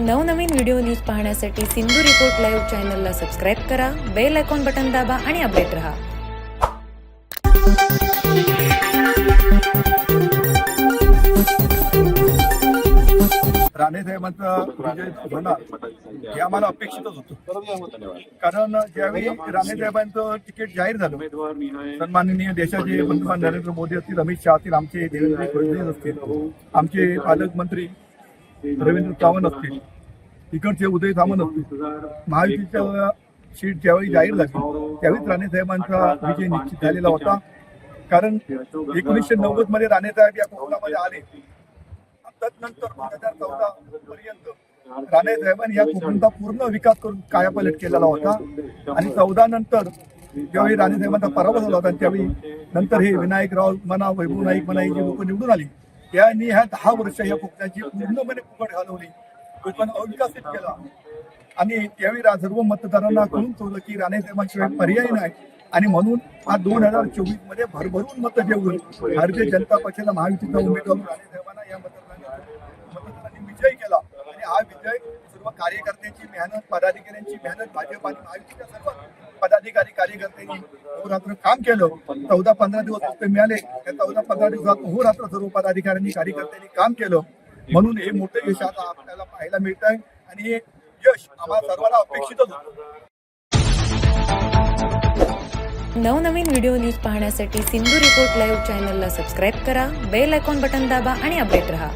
नवनवीन video news पाहण्यासाठी Sindhu report live चॅनलला सबस्क्राईब करा बेल आयकॉन बटन दाबा आणि अपडेट रहा. राणेसाहेबांचा विजय होणार हे आम्हाला अपेक्षितच होतं. कारण ज्यावेळी राणेसाहेबांचं तिकीट जाहीर झालं सन्माननीय देशाचे पंतप्रधान नरेंद्र मोदी असतील अमित शहा असतील आमचे देवेंद्र फडणवीस असतील आमचे पालकमंत्री रवींद्र चव्हाण असतील. तिकडचे उदय सामंत असतील. महायुतीच्या सीट ज्यावेळी जाहीर झाली त्यावेळीच राणेसाहेबांचा विजय निश्चित झालेला होता. कारण एकोणीसशे नव्वदमध्ये राणे साहेब या कोकणामध्ये आले. तदनंतर दोन हजार चौदा पर्यंत राणे साहेबांनी या कोकणचा पूर्ण विकास करून कायापालट केलेला होता. आणि चौदा नंतर ज्यावेळी राणे साहेबांचा पराभव झाला होता त्यावेळी नंतर हे विनायकराव म्हणा वैभव नाईक म्हणा ही लोक निवडून आली त्यांनी ह्या दहा वर्ष या कोकणाची पूर्णपणे फुकट घालवली. कोकण अविकसित केला. आणि त्यावेळी सर्व मतदारांना कळून चोरलं की राणे साहेबांशिवाय पर्याय नाही. आणि म्हणून हा दोन हजार चोवीसमध्ये भरभरून मत देऊन भारतीय जनता पक्षाला महायुतीचा उमेदवार राणे साहेबांना या मतदारांनी मतदारांनी विजय केला आणि हा विजय सर्व कार्यकर्त्यांची मेहनत पदाधिकाऱ्यांची मेहनत भाजप आणि महायुतीच्या सर्व पदाधिकारी कार्यकर्त्यांनी अहोरात्र काम केलं. चौदा पंधरा दिवस फक्त मिळाले. त्या चौदा पंधरा दिवसात अहोरात्र सर्व पदाधिकाऱ्यांनी कार्यकर्त्यांनी काम केलं. म्हणून हे मोठं यश आता आपल्याला पाहायला मिळत आहे आणि हे यश आम्हाला सर्वांना अपेक्षितच होतं. नवनवीन व्हिडिओ न्यूज पाहण्यासाठी सिंधू रिपोर्ट लाईव्ह चॅनलला सबस्क्राईब करा बेल आयकॉन बटन दाबा आणि अपडेट रहा.